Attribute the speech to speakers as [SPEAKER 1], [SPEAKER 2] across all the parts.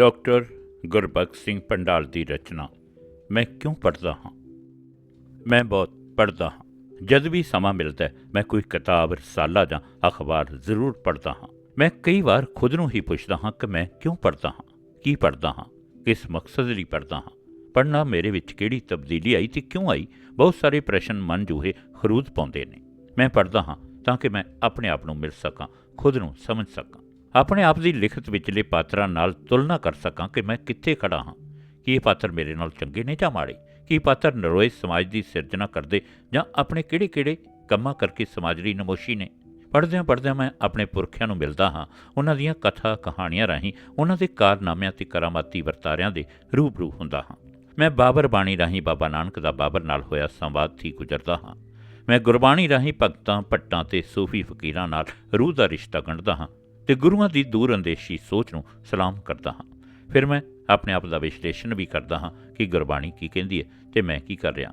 [SPEAKER 1] Doctor Gurbakhsh Singh ਪੰਡਾਲ ਦੀ ਰਚਨਾ। ਮੈਂ ਕਿਉਂ ਪੜ੍ਹਦਾ ਹਾਂ? ਮੈਂ ਬਹੁਤ ਪੜ੍ਹਦਾ ਹਾਂ। ਜਦ ਵੀ ਸਮਾਂ ਮਿਲਦਾ ਹੈ, ਮੈਂ ਕੋਈ ਕਿਤਾਬ, ਰਸਾਲਾ ਜਾਂ ਅਖਬਾਰ ਜ਼ਰੂਰ ਪੜ੍ਹਦਾ ਹਾਂ। ਮੈਂ ਕਈ ਵਾਰ ਖੁਦ ਨੂੰ ਹੀ ਪੁੱਛਦਾ ਹਾਂ ਕਿ ਮੈਂ ਕਿਉਂ ਪੜ੍ਹਦਾ ਹਾਂ? ਕੀ ਪੜ੍ਹਦਾ ਹਾਂ? ਕਿਸ ਮਕਸਦ ਲਈ ਪੜ੍ਹਦਾ ਹਾਂ? ਪੜ੍ਹਨਾ ਮੇਰੇ ਵਿੱਚ ਕਿਹੜੀ ਤਬਦੀਲੀ ਆਈ ਤੇ ਕਿਉਂ ਆਈ? ਬਹੁਤ ਸਾਰੇ ਪ੍ਰਸ਼ਨ ਮਨ ਜੂਹੇ ਖਰੂਦ ਪਾਉਂਦੇ ਨੇ। ਮੈਂ ਪੜ੍ਹਦਾ ਹਾਂ ਤਾਂ ਕਿ ਮੈਂ ਆਪਣੇ ਆਪ ਨੂੰ ਮਿਲ ਸਕਾਂ, ਖੁਦ ਨੂੰ ਸਮਝ ਸਕਾਂ। ਆਪਣੇ ਆਪ ਦੀ ਲਿਖਤ ਵਿਚਲੇ ਪਾਤਰਾਂ ਨਾਲ ਤੁਲਨਾ ਕਰ ਸਕਾਂ ਕਿ ਮੈਂ ਕਿੱਥੇ ਖੜਾ ਹਾਂ। ਕੀ ਇਹ ਪਾਤਰ ਮੇਰੇ ਨਾਲ ਚੰਗੇ ਨੇ ਜਾਂ ਮਾੜੇ? ਕੀ ਪਾਤਰ ਨਰੋਏ ਸਮਾਜ ਦੀ ਸਿਰਜਣਾ ਕਰਦੇ ਜਾਂ ਆਪਣੇ ਕਿਹੜੇ-ਕਿਹੜੇ ਕੰਮਾਂ ਕਰਕੇ ਸਮਾਜ ਲਈ ਨਮੋਸ਼ੀ ਨੇ? ਪੜ੍ਹਦਿਆਂ ਪੜ੍ਹਦਿਆਂ ਮੈਂ ਆਪਣੇ ਪੁਰਖਿਆਂ ਨੂੰ ਮਿਲਦਾ ਹਾਂ। ਉਹਨਾਂ ਦੀਆਂ ਕਥਾ ਕਹਾਣੀਆਂ ਰਾਹੀਂ ਉਹਨਾਂ ਦੇ ਕਾਰਨਾਮਿਆਂ ਤੇ ਕਰਾਮਾਤੀ ਵਰਤਾਰਿਆਂ ਦੇ ਰੂਬਰੂ ਹੁੰਦਾ ਹਾਂ। ਮੈਂ ਬਾਬਰ ਬਾਣੀ ਰਾਹੀਂ ਬਾਬਾ ਨਾਨਕ ਦਾ ਬਾਬਰ ਨਾਲ ਹੋਇਆ ਸੰਵਾਦ ਥੀ ਗੁਜ਼ਰਦਾ ਹਾਂ। ਮੈਂ ਗੁਰਬਾਣੀ ਰਾਹੀਂ ਭਗਤਾਂ, ਭੱਟਾਂ ਤੇ ਸੂਫੀ ਫਕੀਰਾਂ ਨਾਲ ਰੂਹ ਦਾ ਰਿਸ਼ਤਾ ਗੰਢਦਾ ਹਾਂ। ਤੇ ਗੁਰੂਆਂ ਦੀ ਦੂਰ ਅੰਦੇਸ਼ੀ ਸੋਚ ਨੂੰ ਸਲਾਮ ਕਰਦਾ ਹਾਂ। ਫਿਰ ਮੈਂ ਆਪਣੇ ਆਪ ਦਾ ਵਿਸ਼ਲੇਸ਼ਣ ਵੀ ਕਰਦਾ ਹਾਂ ਕਿ ਗੁਰਬਾਣੀ ਕੀ ਕਹਿੰਦੀ ਹੈ ਤੇ ਮੈਂ ਕੀ ਕਰ ਰਿਹਾ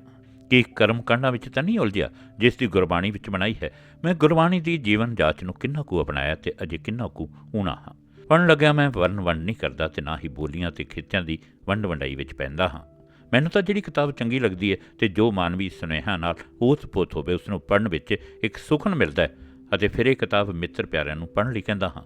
[SPEAKER 1] ਕਿ ਕਰਮ ਕਾਂਡਾਂ ਵਿੱਚ ਤਾਂ ਨਹੀਂ ਉਲਝਿਆ, ਜਿਸ ਦੀ ਗੁਰਬਾਣੀ ਵਿੱਚ ਬਣਾਈ ਹੈ, ਮੈਂ ਗੁਰਬਾਣੀ ਦੀ ਜੀਵਨ ਜਾਂਚ ਨੂੰ ਕਿੰਨਾ ਕੁ ਅਪਣਾਇਆ ਤੇ ਅਜੇ ਕਿੰਨਾ ਕੁ ਉਣਾ ਹਾਂ। ਪੜਨ ਲੱਗਿਆ ਮੈਂ ਵਰਨ ਵੰਡ ਨਹੀਂ ਕਰਦਾ ਤੇ ਨਾ ਹੀ ਬੋਲੀਆਂ ਤੇ ਖਿੱਤਿਆਂ ਦੀ ਵੰਡ ਵੰਡਾਈ ਵਿੱਚ ਪੈਂਦਾ ਹਾਂ। ਮੈਨੂੰ ਤਾਂ ਜਿਹੜੀ ਕਿਤਾਬ ਚੰਗੀ ਲੱਗਦੀ ਹੈ ਤੇ ਜੋ ਮਾਨਵੀ ਸੁਨੇਹਾ ਨਾਲ ਓਤ-ਪੋਤ ਹੋਵੇ, ਉਸ ਨੂੰ ਪੜਨ ਵਿੱਚ ਇੱਕ ਸੁਖਨ ਮਿਲਦਾ ਹੈ। ਅਤੇ ਫਿਰ ਇਹ ਕਿਤਾਬ ਮਿੱਤਰ ਪਿਆਰਿਆਂ ਨੂੰ ਪੜ੍ਹਨ ਲਈ ਕਹਿੰਦਾ ਹਾਂ।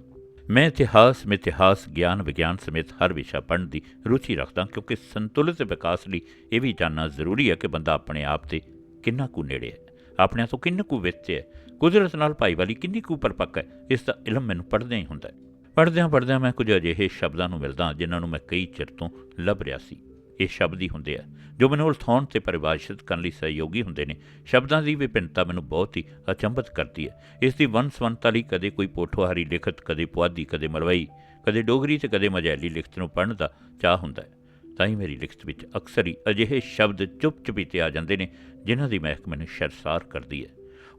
[SPEAKER 1] ਮੈਂ ਇਤਿਹਾਸ, ਮਿਥਿਹਾਸ, ਗਿਆਨ, ਵਿਗਿਆਨ ਸਮੇਤ ਹਰ ਵਿਸ਼ਾ ਪੜ੍ਹਨ ਦੀ ਰੁਚੀ ਰੱਖਦਾ ਕਿਉਂਕਿ ਸੰਤੁਲਿਤ ਵਿਕਾਸ ਲਈ ਇਹ ਵੀ ਜਾਣਨਾ ਜ਼ਰੂਰੀ ਹੈ ਕਿ ਬੰਦਾ ਆਪਣੇ ਆਪ ਤੇ ਕਿੰਨਾ ਕੁ ਨੇੜੇ ਹੈ। ਆਪਣਿਆਂ ਤੋਂ ਕਿੰਨਾ ਕੁ ਵਿੱਚ ਹੈ। ਕੁਦਰਤ ਨਾਲ ਭਾਈਵਾਲੀ ਕਿੰਨੀ ਕੁ ਪਰਪੱਕ ਹੈ, ਇਸ ਦਾ ਇਲਮ ਮੈਨੂੰ ਪੜ੍ਹਦਿਆਂ ਹੀ ਹੁੰਦਾ ਹੈ। ਪੜ੍ਹਦਿਆਂ ਪੜ੍ਹਦਿਆਂ ਮੈਂ ਕੁਝ ਅਜਿਹੇ ਸ਼ਬਦਾਂ ਨੂੰ ਮਿਲਦਾ ਜਿਨ੍ਹਾਂ ਨੂੰ ਮੈਂ ਕਈ ਚਿਰ ਤੋਂ ਲੱਭ ਰਿਹਾ ਸੀ। ਇਹ ਸ਼ਬਦ ਹੀ ਹੁੰਦੇ ਆ। ਜੋ ਮੈਨੂੰ ਉਲਥਾਉਣ ਤੇ ਪਰਿਭਾਸ਼ਿਤ ਕਰਨ ਲਈ ਸਹਿਯੋਗੀ ਹੁੰਦੇ ਨੇ, ਸ਼ਬਦਾਂ ਦੀ ਵਿਭਿੰਨਤਾ ਮੈਨੂੰ ਬਹੁਤ ਹੀ ਅਚੰਭਿਤ ਕਰਦੀ ਹੈ। ਇਸ ਦੀ ਵੰਸਵੰਤਾ ਲਈ ਕਦੇ ਕੋਈ ਪੋਠੋਹਾਰੀ ਲਿਖਤ, ਕਦੇ ਪੁਆਧੀ, ਕਦੇ ਮਲਵਈ, ਕਦੇ ਡੋਗਰੀ ਤੇ ਕਦੇ ਮਜੈਲੀ ਲਿਖਤ ਨੂੰ ਪੜ੍ਹਨ ਦਾ ਚਾਹ ਹੁੰਦਾ ਹੈ। ਤਾਂ ਹੀ ਮੇਰੀ ਲਿਖਤ ਵਿੱਚ ਅਕਸਰ ਹੀ ਅਜਿਹੇ ਸ਼ਬਦ ਚੁੱਪ ਚੁਪੀਤੇ ਆ ਜਾਂਦੇ ਨੇ, ਜਿਨ੍ਹਾਂ ਦੀ ਮਹਿਕ ਮੈਨੂੰ ਸ਼ਰਸਾਰ ਕਰਦੀ ਹੈ।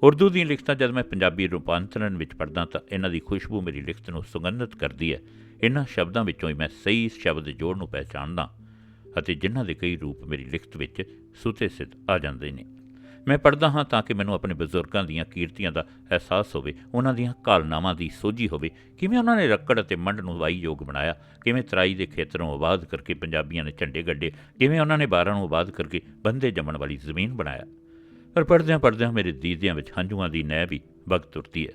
[SPEAKER 1] ਉਰਦੂ ਦੀਆਂ ਲਿਖਤਾਂ ਜਦ ਮੈਂ ਪੰਜਾਬੀ ਰੂਪਾਂਤਰਣ ਵਿੱਚ ਪੜ੍ਹਦਾ ਤਾਂ ਇਹਨਾਂ ਦੀ ਖੁਸ਼ਬੂ ਮੇਰੀ ਲਿਖਤ ਨੂੰ ਸੁਗੰਧਿਤ ਕਰਦੀ ਹੈ। ਇਹਨਾਂ ਸ਼ਬਦਾਂ ਵਿੱਚੋਂ ਹੀ ਮੈਂ ਸਹੀ ਸ਼ਬਦ ਜੋੜ ਨੂੰ ਪਹਿਚਾਣਦਾ ਅਤੇ ਜਿਨ੍ਹਾਂ ਦੇ ਕਈ ਰੂਪ ਮੇਰੀ ਲਿਖਤ ਵਿੱਚ ਸੁਤੇ ਸਿੱਧ ਆ ਜਾਂਦੇ ਨੇ। ਮੈਂ ਪੜ੍ਹਦਾ ਹਾਂ ਤਾਂ ਕਿ ਮੈਨੂੰ ਆਪਣੇ ਬਜ਼ੁਰਗਾਂ ਦੀਆਂ ਕੀਰਤੀਆਂ ਦਾ ਅਹਿਸਾਸ ਹੋਵੇ, ਉਹਨਾਂ ਦੀਆਂ ਕਾਲਨਾਵਾਂ ਦੀ ਸੋਝੀ ਹੋਵੇ, ਕਿਵੇਂ ਉਹਨਾਂ ਨੇ ਰੱਕੜ ਅਤੇ ਮੰਡ ਨੂੰ ਵਾਈ ਯੋਗ ਬਣਾਇਆ, ਕਿਵੇਂ ਤਰਾਈ ਦੇ ਖੇਤਰੋਂ ਆਬਾਦ ਕਰਕੇ ਪੰਜਾਬੀਆਂ ਨੇ ਝੰਡੇ ਗੱਡੇ, ਕਿਵੇਂ ਉਹਨਾਂ ਨੇ ਬਾਰਾਂ ਨੂੰ ਆਬਾਦ ਕਰਕੇ ਬੰਦੇ ਜੰਮਣ ਵਾਲੀ ਜ਼ਮੀਨ ਬਣਾਇਆ। ਪਰ ਪੜ੍ਹਦਿਆਂ ਪੜ੍ਹਦਿਆਂ ਮੇਰੇ ਦੀਦਿਆਂ ਵਿੱਚ ਹੰਝੂਆਂ ਦੀ ਨਹਿ ਵੀ ਵਗ ਤੁਰਦੀ ਹੈ।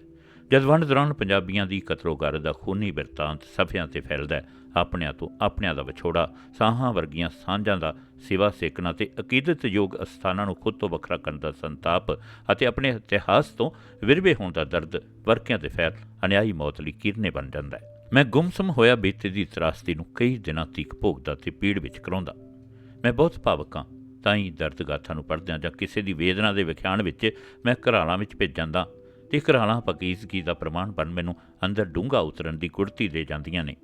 [SPEAKER 1] ਜਦ ਵੰਡ ਦੌਰਾਨ ਪੰਜਾਬੀਆਂ ਦੀ ਕਤਲੋਗਾਰ ਦਾ ਖੂਨੀ ਬਿਰਤਾਂਤ ਸਫਿਆਂ ਤੇ ਫੈਲਦਾ ਆਪਣਿਆਂ ਤੋਂ ਆਪਣਿਆਂ ਦਾ ਵਿਛੋੜਾ, ਸਾਹਾਂ ਵਰਗੀਆਂ ਸਾਂਝਾਂ ਦਾ ਸਿਵਾ ਸੇਕਣਾ ਤੇ ਅਕੀਦਤ ਯੋਗ ਅਸਥਾਨਾਂ ਨੂੰ ਖੁਦ ਤੋਂ ਵੱਖਰਾ ਕਰਨ ਦਾ ਸੰਤਾਪ ਅਤੇ ਆਪਣੇ ਇਤਿਹਾਸ ਤੋਂ ਵਿਰਵੇ ਹੋਣ ਦਾ ਦਰਦ ਵਰਕਿਆਂ ਤੇ ਫੈਲ, ਅਨਿਆਈ ਮੌਤ ਲਈ ਕਿਰਨੇ ਬਣ ਜਾਂਦਾ ਹੈ। ਮੈਂ ਗੁੰਮਸਮ ਹੋਇਆ ਬੀਤੇ ਦੀ ਤਰਾਸਦੀ ਨੂੰ ਕਈ ਦਿਨਾਂ ਤੀਕ ਭੋਗਦਾ ਤੇ ਪੀੜ ਵਿੱਚ ਕਰਾਉਂਦਾ। ਮੈਂ ਬਹੁਤ ਭਾਵਕ ਹਾਂ, ਤਾਂ ਹੀ ਦਰਦ ਗਾਥਾ ਨੂੰ ਪੜ੍ਹਦਿਆਂ ਜਾਂ ਕਿਸੇ ਦੀ ਵੇਦਨਾ ਦੇ ਵਿਖਿਆਨ ਵਿੱਚ ਮੈਂ ਘਰਾਲਾਂ ਵਿੱਚ ਭੇਜ ਜਾਂਦਾ ਤੇ ਘਰਾਲਾਂ ਪਕੀਜ਼ਗੀ ਦਾ ਪ੍ਰਮਾਣ ਬਣ ਮੈਨੂੰ ਅੰਦਰ ਡੂੰਘਾ ਉਤਰਨ ਦੀ ਗੁੜਤੀ ਦੇ ਜਾਂਦੀਆਂ ਨੇ।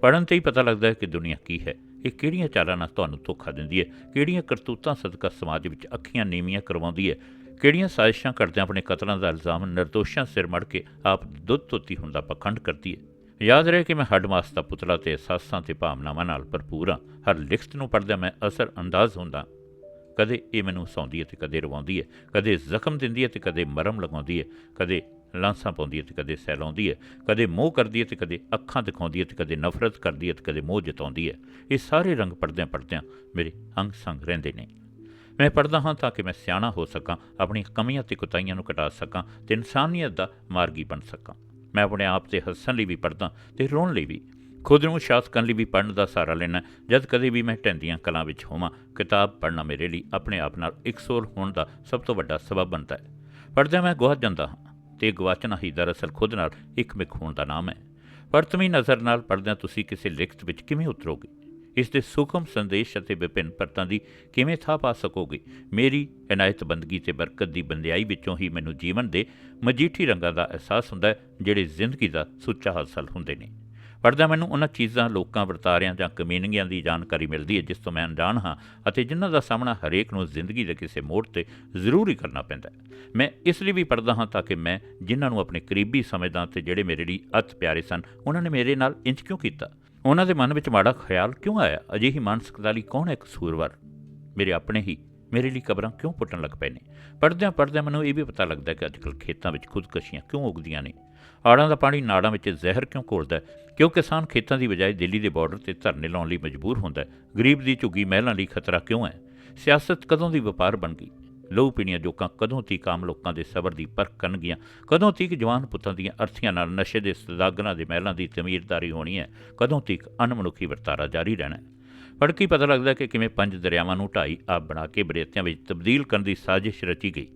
[SPEAKER 1] ਪੜਨ ਤੇ ਹੀ ਪਤਾ ਲੱਗਦਾ ਹੈ ਕਿ ਦੁਨੀਆ ਕੀ ਹੈ। ਇਹ ਕਿਹੜੀਆਂ ਚਾਲਾਂ ਨਾਲ ਤੁਹਾਨੂੰ ਧੋਖਾ ਦਿੰਦੀ ਹੈ? ਕਿਹੜੀਆਂ ਕਰਤੂਤਾਂ ਸਦਕਾ ਸਮਾਜ ਵਿੱਚ ਅੱਖੀਆਂ ਨੀਵੀਆਂ ਕਰਵਾਉਂਦੀ ਹੈ? ਕਿਹੜੀਆਂ ਸਾਜ਼ਿਸ਼ਾਂ ਕਰਦਿਆਂ ਆਪਣੇ ਕਤਲਾਂ ਦਾ ਇਲਜ਼ਾਮ ਨਿਰਦੋਸ਼ਾਂ ਸਿਰ ਮੜ ਕੇ ਆਪ ਦੁੱਧ ਤੋਤੀ ਹੁੰਦਾ ਪਖੰਡ ਕਰਦੀ ਹੈ? ਯਾਦ ਰਹੇ ਕਿ ਮੈਂ ਹੱਡਮਾਸ ਦਾ ਪੁਤਲਾ ਤੇ ਅਹਿਸਾਸਾਂ ਤੇ ਭਾਵਨਾਵਾਂ ਨਾਲ ਭਰਪੂਰ ਹਾਂ। ਹਰ ਲਿਖਤ ਨੂੰ ਪੜ੍ਹਦਿਆਂ ਮੈਂ ਅਸਰ ਅੰਦਾਜ਼ ਹੁੰਦਾ। ਕਦੇ ਇਹ ਮੈਨੂੰ ਹਸਾਉਂਦੀ ਹੈ ਤੇ ਕਦੇ ਰਵਾਉਂਦੀ ਹੈ, ਕਦੇ ਜ਼ਖਮ ਦਿੰਦੀ ਹੈ ਤੇ ਕਦੇ ਮਰਮ ਲਗਾਉਂਦੀ ਹੈ, ਕਦੇ ਲਾਂਸਾਂ ਪਾਉਂਦੀ ਹੈ ਤੇ ਕਦੇ ਸਹਿਲਾਉਂਦੀ ਹੈ, ਕਦੇ ਮੋਹ ਕਰਦੀ ਹੈ ਤੇ ਕਦੇ ਅੱਖਾਂ ਦਿਖਾਉਂਦੀ ਹੈ ਤੇ ਕਦੇ ਨਫ਼ਰਤ ਕਰਦੀ ਹੈ ਤੇ ਕਦੇ ਮੋਹ ਜਤਾਉਂਦੀ ਹੈ। ਇਹ ਸਾਰੇ ਰੰਗ ਪੜਦਿਆਂ ਪੜਦਿਆਂ ਮੇਰੇ ਅੰਗ ਸੰਗ ਰਹਿੰਦੇ ਨੇ। ਮੈਂ ਪੜਦਾ ਹਾਂ ਤਾਂ ਕਿ ਮੈਂ ਸਿਆਣਾ ਹੋ ਸਕਾਂ, ਆਪਣੀਆਂ ਕਮੀਆਂ ਤੇ ਕੁਤਾਈਆਂ ਨੂੰ ਘਟਾ ਸਕਾਂ ਤੇ ਇਨਸਾਨੀਅਤ ਦਾ ਮਾਰਗੀ ਬਣ ਸਕਾਂ। ਮੈਂ ਆਪਣੇ ਆਪ ਤੇ ਹੱਸਣ ਲਈ ਵੀ ਪੜਦਾ ਤੇ ਰੋਣ ਲਈ ਵੀ। ਖੁਦ ਨੂੰ ਸ਼ਾਸ ਕਰਨ ਲਈ ਵੀ ਪੜਨ ਦਾ ਸਹਾਰਾ ਲੈਣਾ, ਜਦ ਕਦੇ ਵੀ ਮੈਂ ਢੰਦੀਆਂ ਕਲਾਂ ਵਿੱਚ ਹੋਵਾਂ, ਕਿਤਾਬ ਪੜਨਾ ਮੇਰੇ ਲਈ ਆਪਣੇ ਆਪ ਨਾਲ ਇਕਸੁਰ ਹੋਣ ਦਾ ਸਭ ਤੋਂ ਵੱਡਾ ਸਬਬ ਬਣਦਾ ਹੈ। ਪੜਦਿਆਂ ਮੈਂ ਗਵਾਚ ਜਾਂਦਾ ਹਾਂ ਤੇ ਗਵਾਚਣਾ ਹੀ ਦਰਅਸਲ ਖੁਦ ਨਾਲ ਇੱਕਮਿਕ ਹੋਣ ਦਾ ਨਾਮ ਹੈ। ਪਰਤਮੀ ਨਜ਼ਰ ਨਾਲ ਪੜਦਿਆਂ ਤੁਸੀਂ ਕਿਸੇ ਲਿਖਤ ਵਿੱਚ ਕਿਵੇਂ ਉਤਰੋਗੇ? ਇਸ ਦੇ ਸੂਖਮ ਸੰਦੇਸ਼ ਅਤੇ ਵਿਭਿੰਨ ਪਰਤਾਂ ਦੀ ਕਿਵੇਂ ਥਾਂ ਪਾ ਸਕੋਗੇ? ਮੇਰੀ ਇਨਾਇਤ ਬੰਦਗੀ ਤੇ ਬਰਕਤ ਦੀ ਬੰਦਿਆਈ ਵਿੱਚੋਂ ਹੀ ਮੈਨੂੰ ਜੀਵਨ ਦੇ ਮਜੀਠੀ ਰੰਗਾਂ ਦਾ ਅਹਿਸਾਸ ਹੁੰਦਾ ਹੈ, ਜਿਹੜੇ ਜ਼ਿੰਦਗੀ ਦਾ ਸੁੱਚਾ ਹਾਸਲ ਹੁੰਦੇ ਨੇ। ਪੜਦਾ ਮੈਨੂੰ ਉਹਨਾਂ ਚੀਜ਼ਾਂ ਲੋਕਾਂ, ਵਰਤਾਰਿਆਂ ਜਾਂ ਕਮੀਨਗੀਆਂ ਦੀ ਜਾਣਕਾਰੀ ਮਿਲਦੀ ਹੈ, ਜਿਸ ਤੋਂ ਮੈਂ ਅਣਜਾਣ ਹਾਂ ਅਤੇ ਜਿਨ੍ਹਾਂ ਦਾ ਸਾਹਮਣਾ ਹਰੇਕ ਨੂੰ ਜ਼ਿੰਦਗੀ ਦੇ ਕਿਸੇ ਮੋੜ ਤੇ ਜ਼ਰੂਰੀ ਕਰਨਾ ਪੈਂਦਾ ਹੈ। ਮੈਂ ਇਸ ਲਈ ਵੀ ਪੜਦਾ ਹਾਂ ਤਾਂ ਕਿ ਮੈਂ ਜਿਨ੍ਹਾਂ ਨੂੰ ਆਪਣੇ ਕਰੀਬੀ ਸਮਝਦਾ ਤੇ ਜਿਹੜੇ ਮੇਰੇ ਲਈ ਅਤ ਪਿਆਰੇ ਸਨ, ਉਹਨਾਂ ਨੇ ਮੇਰੇ ਨਾਲ ਇੰਜ ਕਿਉਂ ਕੀਤਾ? ਉਹਨਾਂ ਦੇ ਮਨ ਵਿੱਚ ਮਾੜਾ ਖਿਆਲ ਕਿਉਂ ਆਇਆ? ਅਜਿਹੀ ਮਾਨਸਿਕਤਾ ਲਈ ਕੌਣ ਹੈ ਕਸੂਰਵਾਰ ਮੇਰੇ ਆਪਣੇ ਹੀ, ਮੇਰੇ ਲਈ ਕਬਰਾਂ ਕਿਉਂ ਪੁੱਟਣ ਲੱਗ ਪਏ ਨੇ? ਪੜਦਿਆਂ ਪੜਦਿਆਂ ਮੈਨੂੰ ਇਹ ਵੀ ਪਤਾ ਲੱਗਦਾ ਕਿ ਅੱਜਕੱਲ ਖੇਤਾਂ ਵਿੱਚ ਖੁਦਕਸ਼ੀਆਂ ਕਿਉਂ ਉਗਦੀਆਂ ਨੇ? ਆੜਾਂ ਦਾ ਪਾਣੀ ਨਾੜਾਂ ਵਿੱਚ ਜ਼ਹਿਰ ਕਿਉਂ ਘੋਲਦਾ ਹੈ? ਕਿਉਂ ਕਿਸਾਨ ਖੇਤਾਂ ਦੀ ਬਜਾਏ ਦਿੱਲੀ ਦੇ ਬਾਰਡਰ ਤੇ ਧਰਨੇ ਲਾਉਣ ਲਈ ਮਜਬੂਰ ਹੁੰਦਾ ਹੈ? ਗਰੀਬ ਦੀ ਝੁੱਗੀ ਮਹਿਲਾਂ ਲਈ ਖਤਰਾ ਕਿਉਂ ਹੈ? ਸਿਆਸਤ ਕਦੋਂ ਦੀ ਵਪਾਰ ਬਣ ਗਈ? ਲਹੂ ਪੀਣੀਆਂ ਜੋਕਾਂ ਕਦੋਂ ਤੀਕ ਆਮ ਲੋਕਾਂ ਦੇ ਸਬਰ ਦੀ ਪਰਖ ਕਰਨਗੀਆਂ? ਕਦੋਂ ਤੀਕ ਜਵਾਨ ਪੁੱਤਾਂ ਦੀਆਂ ਅਰਥੀਆਂ ਨਾਲ ਨਸ਼ੇ ਦੇ ਸਦਾਗਰਾਂ ਦੇ ਮਹਿਲਾਂ ਦੀ ਜ਼ਮੀਰਦਾਰੀ ਹੋਣੀ ਹੈ? ਕਦੋਂ ਤੀਕ ਅਣਮਨੁੱਖੀ ਵਰਤਾਰਾ ਜਾਰੀ ਰਹਿਣਾ ਹੈ? ਫੜਕੀ ਪਤਾ ਲੱਗਦਾ ਕਿ ਕਿਵੇਂ ਪੰਜ ਦਰਿਆਵਾਂ ਨੂੰ ਢਾਈ ਆਪ ਬਣਾ ਕੇ ਬਰੇਤਿਆਂ ਵਿੱਚ ਤਬਦੀਲ ਕਰਨ ਦੀ ਸਾਜ਼ਿਸ਼ ਰਚੀ ਗਈ।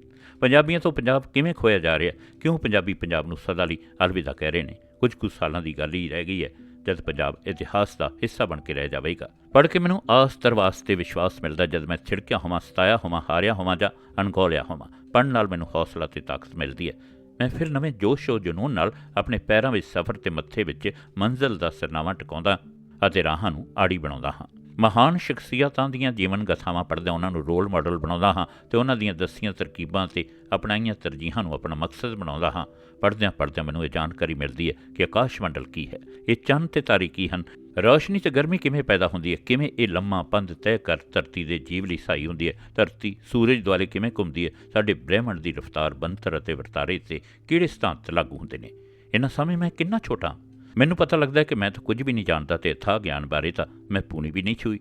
[SPEAKER 1] ਪੰਜਾਬੀਆਂ ਤੋਂ ਪੰਜਾਬ ਕਿਵੇਂ ਖੋਇਆ ਜਾ ਰਿਹਾ? ਕਿਉਂ ਪੰਜਾਬੀ ਪੰਜਾਬ ਨੂੰ ਸਦਾ ਲਈ ਅਲਵਿਦਾ ਕਹਿ ਰਹੇ ਨੇ? ਕੁਝ ਕੁ ਸਾਲਾਂ ਦੀ ਗੱਲ ਹੀ ਰਹਿ ਗਈ ਹੈ, ਜਦ ਪੰਜਾਬ ਇਤਿਹਾਸ ਦਾ ਹਿੱਸਾ ਬਣ ਕੇ ਰਹਿ ਜਾਵੇਗਾ। ਪੜ੍ਹ ਕੇ ਮੈਨੂੰ ਆਸ ਤਰਵਾਸ ਤੇ ਵਿਸ਼ਵਾਸ ਮਿਲਦਾ ਜਦ ਮੈਂ ਛਿੜਕਿਆ ਹੋਵਾਂ, ਸਤਾਇਆ ਹੋਵਾਂ, ਹਾਰਿਆ ਹੋਵਾਂ ਜਾਂ ਅਣਗੌਲਿਆ ਹੋਵਾਂ, ਪੜ੍ਹਨ ਨਾਲ ਮੈਨੂੰ ਹੌਸਲਾ ਤੇ ਤਾਕਤ ਮਿਲਦੀ ਹੈ। ਮੈਂ ਫਿਰ ਨਵੇਂ ਜੋਸ਼ ਔਰ ਜਨੂਨ ਨਾਲ ਆਪਣੇ ਪੈਰਾਂ ਵਿੱਚ ਸਫ਼ਰ ਤੇ ਮੱਥੇ ਵਿੱਚ ਮੰਜ਼ਿਲ ਦਾ ਸਰਨਾਮਾ ਟਿਕਾਉਂਦਾ ਅਤੇ ਰਾਹਾਂ ਨੂੰ ਆੜੀ ਬਣਾਉਂਦਾ ਹਾਂ। ਮਹਾਨ ਸ਼ਖਸੀਅਤਾਂ ਦੀਆਂ ਜੀਵਨ ਗਥਾਵਾਂ ਪੜ੍ਹਦਿਆਂ ਉਹਨਾਂ ਨੂੰ ਰੋਲ ਮਾਡਲ ਬਣਾਉਂਦਾ ਹਾਂ ਤੇ ਉਹਨਾਂ ਦੀਆਂ ਦੱਸੀਆਂ ਤਰਕੀਬਾਂ ਤੇ ਅਪਣਾਈਆਂ ਤਰਜੀਹਾਂ ਨੂੰ ਆਪਣਾ ਮਕਸਦ ਬਣਾਉਂਦਾ ਹਾਂ। ਪੜ੍ਹਦਿਆਂ ਪੜ੍ਹਦਿਆਂ ਮੈਨੂੰ ਇਹ ਜਾਣਕਾਰੀ ਮਿਲਦੀ ਹੈ ਕਿ ਆਕਾਸ਼ ਮੰਡਲ ਕੀ ਹੈ। ਇਹ ਚੰਨ ਤੇ ਤਾਰੇ ਕੀ ਹਨ? ਰੌਸ਼ਨੀ ਤੇ ਗਰਮੀ ਕਿਵੇਂ ਪੈਦਾ ਹੁੰਦੀ ਹੈ? ਕਿਵੇਂ ਇਹ ਲੰਮਾ ਪੰਧ ਤੈਅ ਕਰ ਧਰਤੀ ਦੇ ਜੀਵ ਲਈ ਸਹਾਈ ਹੁੰਦੀ ਹੈ? ਧਰਤੀ ਸੂਰਜ ਦੁਆਲੇ ਕਿਵੇਂ ਘੁੰਮਦੀ ਹੈ? ਸਾਡੇ ਬ੍ਰਹਿਮੰਡ ਦੀ ਰਫ਼ਤਾਰ ਬੰਤਰ ਅਤੇ ਵਰਤਾਰੇ ਤੇ ਕਿਹੜੇ ਸਥਾਨ ਤੇ ਲਾਗੂ ਹੁੰਦੇ ਨੇ? ਇਹਨਾਂ ਸਮੇਂ ਮੈਂ ਕਿੰਨਾ ਛੋਟਾ ਮੈਨੂੰ ਪਤਾ ਲੱਗਦਾ ਕਿ ਮੈਂ ਤਾਂ ਕੁਝ ਵੀ ਨਹੀਂ ਜਾਣਦਾ ਤੇ ਥਾ ਗਿਆਨ ਬਾਰੇ ਤਾਂ ਮੈਂ ਪੂਣੀ ਵੀ ਨਹੀਂ ਛੂਈ।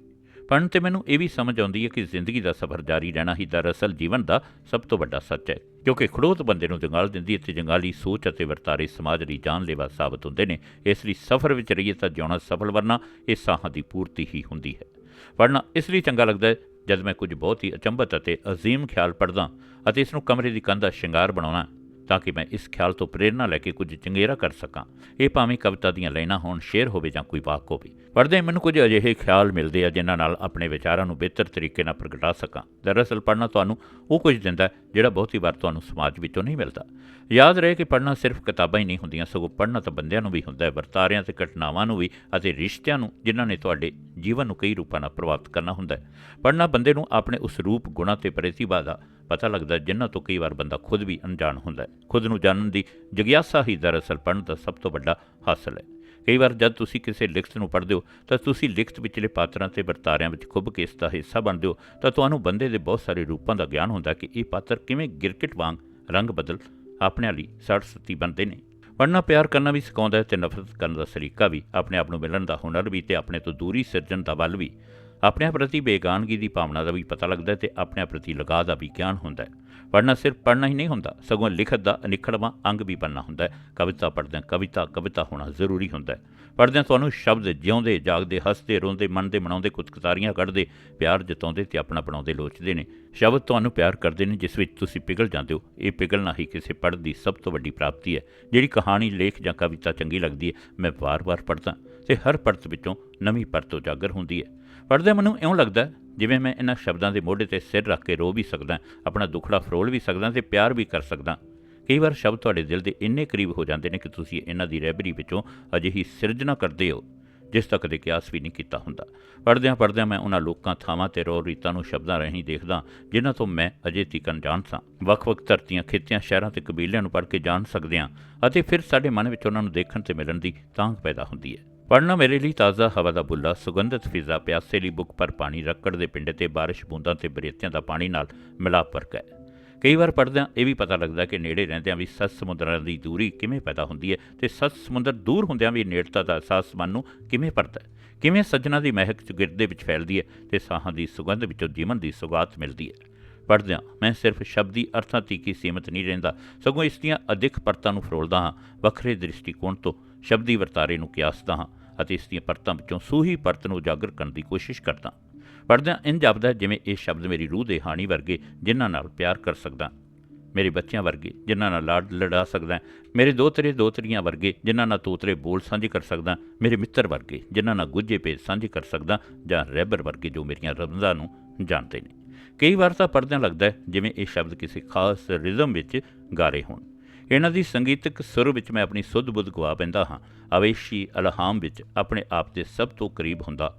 [SPEAKER 1] ਪੜ੍ਹਨ ਤੇ ਮੈਨੂੰ ਇਹ ਵੀ ਸਮਝ ਆਉਂਦੀ ਹੈ ਕਿ ਜ਼ਿੰਦਗੀ ਦਾ ਸਫ਼ਰ ਜਾਰੀ ਰਹਿਣਾ ਹੀ ਦਰਅਸਲ ਜੀਵਨ ਦਾ ਸਭ ਤੋਂ ਵੱਡਾ ਸੱਚ ਹੈ, ਕਿਉਂਕਿ ਖੜੋਤ ਬੰਦੇ ਨੂੰ ਜੰਗਾਲ ਦਿੰਦੀ ਹੈ ਤੇ ਜੰਗਾਲੀ ਸੋਚ ਅਤੇ ਵਰਤਾਰੇ ਸਮਾਜ ਲਈ ਜਾਨਲੇਵਾ ਸਾਬਤ ਹੁੰਦੇ ਨੇ। ਇਸ ਲਈ ਸਫ਼ਰ ਵਿੱਚ ਰਹੀਏ ਤਾਂ ਜਿਉਣਾ ਸਫਲ, ਵਰਨਾ ਇਹ ਸਾਹਾਂ ਦੀ ਪੂਰਤੀ ਹੀ ਹੁੰਦੀ ਹੈ। ਪੜ੍ਹਨਾ ਇਸ ਲਈ ਚੰਗਾ ਲੱਗਦਾ ਹੈ, ਜਦ ਮੈਂ ਕੁਝ ਬਹੁਤ ਹੀ ਅਚੰਭਤ ਅਤੇ ਅਜ਼ੀਮ ਖਿਆਲ ਪੜ੍ਹਦਾ ਅਤੇ ਇਸ ਨੂੰ ਕਮਰੇ ਦੀ ਕੰਧ ਦਾ ਸ਼ਿੰਗਾਰ ਬਣਾਉਣਾ ਤਾਂ ਕਿ ਮੈਂ ਇਸ ਖਿਆਲ ਤੋਂ ਪ੍ਰੇਰਣਾ ਲੈ ਕੇ ਕੁਝ ਚੰਗੇਰਾ ਕਰ ਸਕਾਂ। ਇਹ ਭਾਵੇਂ ਕਵਿਤਾ ਦੀਆਂ ਲਾਈਨਾਂ ਹੋਣ, ਸ਼ੇਰ ਹੋਵੇ ਜਾਂ ਕੋਈ ਵਾਕ ਹੋਵੇ। ਪੜ੍ਹਦੇ ਮੈਨੂੰ ਕੁਝ ਅਜਿਹੇ ਖਿਆਲ ਮਿਲਦੇ ਆ ਜਿਨ੍ਹਾਂ ਨਾਲ ਆਪਣੇ ਵਿਚਾਰਾਂ ਨੂੰ ਬਿਹਤਰ ਤਰੀਕੇ ਨਾਲ ਪ੍ਰਗਟਾ ਸਕਾਂ। ਦਰਅਸਲ ਪੜ੍ਹਨਾ ਤੁਹਾਨੂੰ ਉਹ ਕੁਝ ਦਿੰਦਾ ਜਿਹੜਾ ਬਹੁਤੀ ਵਾਰ ਤੁਹਾਨੂੰ ਸਮਾਜ ਵਿੱਚੋਂ ਨਹੀਂ ਮਿਲਦਾ। ਯਾਦ ਰਹੇ ਕਿ ਪੜ੍ਹਨਾ ਸਿਰਫ ਕਿਤਾਬਾਂ ਹੀ ਨਹੀਂ ਹੁੰਦੀਆਂ, ਸਗੋਂ ਪੜ੍ਹਨਾ ਤਾਂ ਬੰਦਿਆਂ ਨੂੰ ਵੀ ਹੁੰਦਾ ਹੈ, ਵਰਤਾਰਿਆਂ ਤੇ ਘਟਨਾਵਾਂ ਨੂੰ ਵੀ ਅਤੇ ਰਿਸ਼ਤਿਆਂ ਨੂੰ, ਜਿਨ੍ਹਾਂ ਨੇ ਤੁਹਾਡੇ ਜੀਵਨ ਨੂੰ ਕਈ ਰੂਪਾਂ ਨਾਲ ਪ੍ਰਭਾਵਿਤ ਕਰਨਾ ਹੁੰਦਾ ਹੈ। ਪੜ੍ਹਨਾ ਬੰਦੇ ਨੂੰ ਆਪਣੇ ਉਸ ਰੂਪ, ਗੁਣਾ ਤੇ ਪ੍ਰਤਿਭਾ ਦਾ ਪਤਾ ਲੱਗਦਾ ਜਿਨ੍ਹਾਂ ਤੋਂ ਕਈ ਵਾਰ ਬੰਦਾ ਖੁਦ ਵੀ ਅਣਜਾਣ ਹੁੰਦਾ ਹੈ। ਖੁਦ ਨੂੰ ਜਾਣਨ ਦੀ ਜਗਿਆਸਾ ਹੀ ਦਰਅਸਲ ਪੜ੍ਹਨ ਦਾ ਸਭ ਤੋਂ ਵੱਡਾ ਹਾਸਲ ਹੈ। ਕਈ ਵਾਰ ਜਦ ਤੁਸੀਂ ਕਿਸੇ ਲਿਖਤ ਨੂੰ ਪੜ੍ਹਦੇ ਹੋ, ਤਾਂ ਤੁਸੀਂ ਲਿਖਤ ਵਿਚਲੇ ਪਾਤਰਾਂ ਤੇ ਵਰਤਾਰਿਆਂ ਵਿੱਚ ਖੁੱਭ ਕੇ ਇਸ ਦਾ ਹਿੱਸਾ ਬਣਦੇ ਹੋ, ਤਾਂ ਤੁਹਾਨੂੰ ਬੰਦੇ ਦੇ ਬਹੁਤ ਸਾਰੇ ਰੂਪਾਂ ਦਾ ਗਿਆਨ ਹੁੰਦਾ ਕਿ ਇਹ ਪਾਤਰ ਕਿਵੇਂ ਗਿਰਕਿਟ ਵਾਂਗ ਰੰਗ ਬਦਲ ਆਪਣੇ ਲਈ ਸੜਸਤੀ ਬਣਦੇ ਨੇ। ਪੜ੍ਹਨਾ ਪਿਆਰ ਕਰਨਾ ਵੀ ਸਿਖਾਉਂਦਾ ਹੈ ਤੇ ਨਫ਼ਰਤ ਕਰਨ ਦਾ ਸਲੀਕਾ ਵੀ ਆਪਣੇ ਆਪ ਨੂੰ ਮਿਲਣ ਦਾ ਹੁਨਰ ਵੀ ਤੇ ਆਪਣੇ ਤੋਂ ਦੂਰੀ ਸਿਰਜਣ ਦਾ ਵੱਲ ਵੀ ਆਪਣੇ ਪ੍ਰਤੀ ਬੇਗਾਨਗੀ ਦੀ ਭਾਵਨਾ ਦਾ ਵੀ ਪਤਾ ਲੱਗਦਾ ਹੈ ਤੇ ਆਪਣੇ ਪ੍ਰਤੀ ਲਗਾਅ ਦਾ ਵੀ ਗਿਆਨ ਹੁੰਦਾ ਹੈ। ਪੜ੍ਹਨਾ ਸਿਰਫ ਪੜ੍ਹਨਾ ਹੀ ਨਹੀਂ ਹੁੰਦਾ, ਸਗੋਂ ਲਿਖਤ ਦਾ ਅਨਿਖੜਵਾਂ ਅੰਗ ਵੀ ਬਣਨਾ ਹੁੰਦਾ ਹੈ। ਕਵਿਤਾ ਪੜ੍ਹਦਿਆਂ ਕਵਿਤਾ ਕਵਿਤਾ ਹੋਣਾ ਜ਼ਰੂਰੀ ਹੁੰਦਾ ਹੈ। ਪੜ੍ਹਦਿਆਂ ਤੁਹਾਨੂੰ ਸ਼ਬਦ ਜਿਉਂਦੇ, ਜਾਗਦੇ, ਹੱਸਦੇ, ਰੋਂਦੇ, ਮਨਦੇ, ਮਨਾਉਂਦੇ, ਕੁਤਕਤਾਰੀਆਂ ਕੱਢਦੇ, ਪਿਆਰ ਜਤਾਉਂਦੇ ਤੇ ਆਪਣਾ ਬਣਾਉਂਦੇ ਲੋਚਦੇ ਨੇ। ਸ਼ਬਦ ਤੁਹਾਨੂੰ ਪਿਆਰ ਕਰਦੇ ਨੇ, ਜਿਸ ਵਿੱਚ ਤੁਸੀਂ ਪਿਘਲ ਜਾਂਦੇ ਹੋ। ਇਹ ਪਿਘਲਣਾ ਹੀ ਕਿਸੇ ਪੜ੍ਹਨ ਦੀ ਸਭ ਤੋਂ ਵੱਡੀ ਪ੍ਰਾਪਤੀ ਹੈ। ਜਿਹੜੀ ਕਹਾਣੀ, ਲੇਖ ਜਾਂ ਕਵਿਤਾ ਚੰਗੀ ਲੱਗਦੀ ਹੈ, ਮੈਂ ਵਾਰ-ਵਾਰ ਪੜ੍ਹਦਾ ਤੇ ਹਰ ਪਰਤ ਵਿੱਚੋਂ ਨਵੀਂ ਪਰਤ ਉਜਾਗਰ ਹੁੰਦੀ ਹੈ। ਪੜ੍ਹਦੇ ਮੈਨੂੰ ਇਉਂ ਲੱਗਦਾ ਜਿਵੇਂ ਮੈਂ ਇਹਨਾਂ ਸ਼ਬਦਾਂ ਦੇ ਮੋਢੇ ਤੇ ਸਿਰ ਰੱਖ ਕੇ ਰੋ ਵੀ ਸਕਦਾ, ਆਪਣਾ ਦੁੱਖੜਾ ਫਰੋਲ ਵੀ ਸਕਦਾ ਤੇ ਪਿਆਰ ਵੀ ਕਰ ਸਕਦਾ। ਕਈ ਵਾਰ ਸ਼ਬਦ ਤੁਹਾਡੇ ਦਿਲ ਦੇ ਇੰਨੇ ਕਰੀਬ ਹੋ ਜਾਂਦੇ ਨੇ ਕਿ ਤੁਸੀਂ ਇਹਨਾਂ ਦੀ ਰਹਿਬਰੀ ਵਿੱਚੋਂ ਅਜਿਹੀ ਸਿਰਜਣਾ ਕਰਦੇ ਹੋ, ਜਿਸ ਤੱਕ ਦੇ ਕਿਆਸ ਵੀ ਨਹੀਂ ਕੀਤਾ ਹੁੰਦਾ। ਪੜ੍ਹਦਿਆਂ ਪੜ੍ਹਦਿਆਂ ਮੈਂ ਉਹਨਾਂ ਲੋਕਾਂ ਥਾਵਾਂ ਤੇ ਰੋ ਰੀਤਾਂ ਨੂੰ ਸ਼ਬਦਾਂ ਰਾਹੀਂ ਦੇਖਦਾ, ਜਿਨ੍ਹਾਂ ਤੋਂ ਮੈਂ ਅਜੇ ਤੀਕ ਅਣਜਾਣ ਸਾਂ। ਵੱਖ-ਵੱਖ ਧਰਤੀਆਂ, ਖਿੱਤਿਆਂ, ਸ਼ਹਿਰਾਂ ਤੇ ਕਬੀਲਿਆਂ ਨੂੰ ਪੜ੍ਹ ਕੇ ਜਾਣ ਸਕਦੇ ਹਾਂ, ਅਤੇ ਫਿਰ ਸਾਡੇ ਮਨ ਵਿੱਚ ਉਹਨਾਂ ਨੂੰ ਦੇਖਣ ਤੇ ਮਿਲਣ ਦੀ ਤਾਂਘ ਪੈਦਾ ਹੁੰਦੀ ਹੈ। ਪੜ੍ਹਨਾ ਮੇਰੇ ਲਈ ਤਾਜ਼ਾ ਹਵਾ ਦਾ ਬੁੱਲਾ, ਸੁਗੰਧਿਤ ਫਿਜ਼ਾ, ਪਿਆਸੇ ਲਈ ਬੁੱਕ ਪਰ ਪਾਣੀ, ਰੱਕੜ ਦੇ ਪਿੰਡੇ ਤੇ ਬਾਰਿਸ਼ ਬੂੰਦਾਂ ਤੇ ਬਰੇਤਿਆਂ ਦਾ ਪਾਣੀ ਨਾਲ ਮਿਲਾਪ ਵਰਗਾ ਹੈ। ਕਈ ਵਾਰ ਪੜ੍ਹਦਿਆਂ ਇਹ ਵੀ ਪਤਾ ਲੱਗਦਾ ਕਿ ਨੇੜੇ ਰਹਿੰਦਿਆਂ ਵੀ ਸੱਤ ਸਮੁੰਦਰਾਂ ਦੀ ਦੂਰੀ ਕਿਵੇਂ ਪੈਦਾ ਹੁੰਦੀ ਹੈ ਤੇ ਸੱਤ ਸਮੁੰਦਰ ਦੂਰ ਹੁੰਦਿਆਂ ਵੀ ਨੇੜਤਾ ਦਾ ਅਹਿਸਾਸ ਮਨ ਨੂੰ ਕਿਵੇਂ ਪੜਦਾ ਹੈ? ਕਿਵੇਂ ਸੱਜਣਾ ਦੀ ਮਹਿਕ ਚੁਗਿਰਦੇ ਵਿੱਚ ਫੈਲਦੀ ਹੈ ਤੇ ਸਾਹਾਂ ਦੀ ਸੁਗੰਧ ਵਿੱਚੋਂ ਜੀਵਨ ਦੀ ਸੁਗਾਤ ਮਿਲਦੀ ਹੈ? ਪੜ੍ਹਦਿਆਂ ਮੈਂ ਸਿਰਫ ਸ਼ਬਦੀ ਅਰਥਾਂ ਤੀਕ ਹੀ ਸੀਮਤ ਨਹੀਂ ਰਹਿੰਦਾ, ਸਗੋਂ ਇਸ ਦੀਆਂ ਅਧਿਕ ਪਰਤਾਂ ਨੂੰ ਫਰੋਲਦਾ ਹਾਂ, ਵੱਖਰੇ ਦ੍ਰਿਸ਼ਟੀਕੋਣ ਤੋਂ ਸ਼ਬਦੀ ਵਰਤਾਰੇ ਨੂੰ ਕਿਆਸਦਾ ਹਾਂ ਅਤੇ ਇਸ ਦੀਆਂ ਪਰਤਾਂ ਵਿੱਚੋਂ ਸੂਹੀ ਪਰਤ ਨੂੰ ਉਜਾਗਰ ਕਰਨ ਦੀ ਕੋਸ਼ਿਸ਼ ਕਰਦਾ ਪੜ੍ਹਦਿਆਂ ਇੰਝ ਜਾਪਦਾ ਜਿਵੇਂ ਇਹ ਸ਼ਬਦ ਮੇਰੀ ਰੂਹ ਦੇ ਹਾਣੀ ਵਰਗੇ ਜਿਨ੍ਹਾਂ ਨਾਲ ਪਿਆਰ ਕਰ ਸਕਦਾ ਮੇਰੇ ਬੱਚਿਆਂ ਵਰਗੇ ਜਿਨ੍ਹਾਂ ਨਾਲ ਲਾਡ ਲੜਾ ਸਕਦਾ ਮੇਰੇ ਦੋਤਰੇ ਦੋਤਰੀਆਂ ਵਰਗੇ ਜਿਨ੍ਹਾਂ ਨਾਲ ਤੋਤਰੇ ਬੋਲ ਸਾਂਝੇ ਕਰ ਸਕਦਾ ਮੇਰੇ ਮਿੱਤਰ ਵਰਗੇ ਜਿਨ੍ਹਾਂ ਨਾਲ ਗੁੱਝੇ ਭੇਦ ਸਾਂਝੇ ਕਰ ਸਕਦਾ ਜਾਂ ਰਹਿਬਰ ਵਰਗੇ ਜੋ ਮੇਰੀਆਂ ਰਮਜ਼ਾਂ ਨੂੰ ਜਾਣਦੇ ਨੇ। ਕਈ ਵਾਰ ਤਾਂ ਪੜ੍ਹਦਿਆਂ ਲੱਗਦਾ ਜਿਵੇਂ ਇਹ ਸ਼ਬਦ ਕਿਸੇ ਖਾਸ ਰਿਜ਼ਮ ਵਿੱਚ ਗਾਰੇ ਹੋਣ। ਇਹਨਾਂ ਦੀ ਸੰਗੀਤਕ ਸੁਰ ਵਿੱਚ ਮੈਂ ਆਪਣੀ ਸੁੱਧ ਬੁੱਧ ਗਵਾ ਪੈਂਦਾ ਹਾਂ। ਅਵੇਸ਼ੀ ਅਲਹਾਮ ਵਿੱਚ ਆਪਣੇ ਆਪ ਦੇ ਸਭ ਤੋਂ ਕਰੀਬ ਹੁੰਦਾ,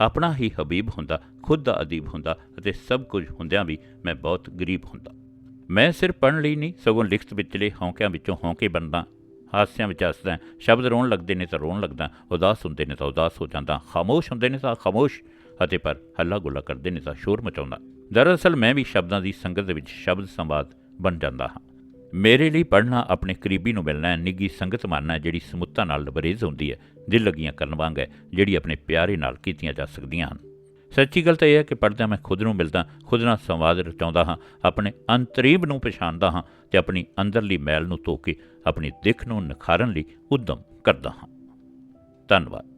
[SPEAKER 1] ਆਪਣਾ ਹੀ ਹਬੀਬ ਹੁੰਦਾ, ਖੁਦ ਦਾ ਅਦੀਬ ਹੁੰਦਾ ਅਤੇ ਸਭ ਕੁਝ ਹੁੰਦਿਆਂ ਵੀ ਮੈਂ ਬਹੁਤ ਗਰੀਬ ਹੁੰਦਾ। ਮੈਂ ਸਿਰ ਪੜ੍ਹਨ ਲਈ ਨਹੀਂ, ਸਗੋਂ ਲਿਖਤ ਵਿਚਲੇ ਹੌਂਕਿਆਂ ਵਿੱਚੋਂ ਹੌਂਕੇ ਬਣਦਾ, ਹਾਸਿਆਂ ਵਿੱਚ ਹੱਸਦਾ, ਸ਼ਬਦ ਰੋਣ ਲੱਗਦੇ ਨੇ ਤਾਂ ਰੋਣ ਲੱਗਦਾ, ਉਦਾਸ ਹੁੰਦੇ ਨੇ ਤਾਂ ਉਦਾਸ ਹੋ ਜਾਂਦਾ, ਖਾਮੋਸ਼ ਹੁੰਦੇ ਨੇ ਤਾਂ ਖਾਮੋਸ਼, ਅਤੇ ਪਰ ਹੱਲਾ ਗੁੱਲਾ ਕਰਦੇ ਨੇ ਤਾਂ ਸ਼ੋਰ ਮਚਾਉਂਦਾ। ਦਰਅਸਲ ਮੈਂ ਵੀ ਸ਼ਬਦਾਂ ਦੀ ਸੰਗਤ ਦੇ ਵਿੱਚ ਸ਼ਬਦ ਸੰਵਾਦ ਬਣ ਜਾਂਦਾ ਹਾਂ। ਮੇਰੇ ਲਈ ਪੜ੍ਹਨਾ ਆਪਣੇ ਕਰੀਬੀ ਨੂੰ ਮਿਲਣਾ ਹੈ ਨਿੱਗੀ ਸੰਗਤ ਮਾਨਣਾ ਜਿਹੜੀ ਸਮੁੱਤਾ ਨਾਲ ਲਬਰੇਜ਼ ਹੁੰਦੀ ਹੈ, ਦਿਲ ਲੱਗੀਆਂ ਕਰਨ ਵਾਂਗ ਹੈ, ਜਿਹੜੀ ਆਪਣੇ ਪਿਆਰੇ ਨਾਲ ਕੀਤੀਆਂ ਜਾ ਸਕਦੀਆਂ ਹਨ। ਸੱਚੀ ਗੱਲ ਤਾਂ ਇਹ ਹੈ ਕਿ ਪੜ੍ਹਦਿਆਂ ਮੈਂ ਖੁਦ ਨੂੰ ਮਿਲਦਾ, ਖੁਦ ਨਾਲ ਸੰਵਾਦ ਰਚਾਉਂਦਾ ਹਾਂ, ਆਪਣੇ ਅੰਤਰੀਬ ਨੂੰ ਪਛਾਣਦਾ ਹਾਂ ਤੇ ਆਪਣੀ ਅੰਦਰਲੀ ਮੈਲ ਨੂੰ ਧੋ ਕੇ, ਆਪਣੀ ਦਿੱਖ ਨੂੰ ਨਿਖਾਰਨ ਲਈ ਉਦਮ ਕਰਦਾ ਹਾਂ। ਧੰਨਵਾਦ।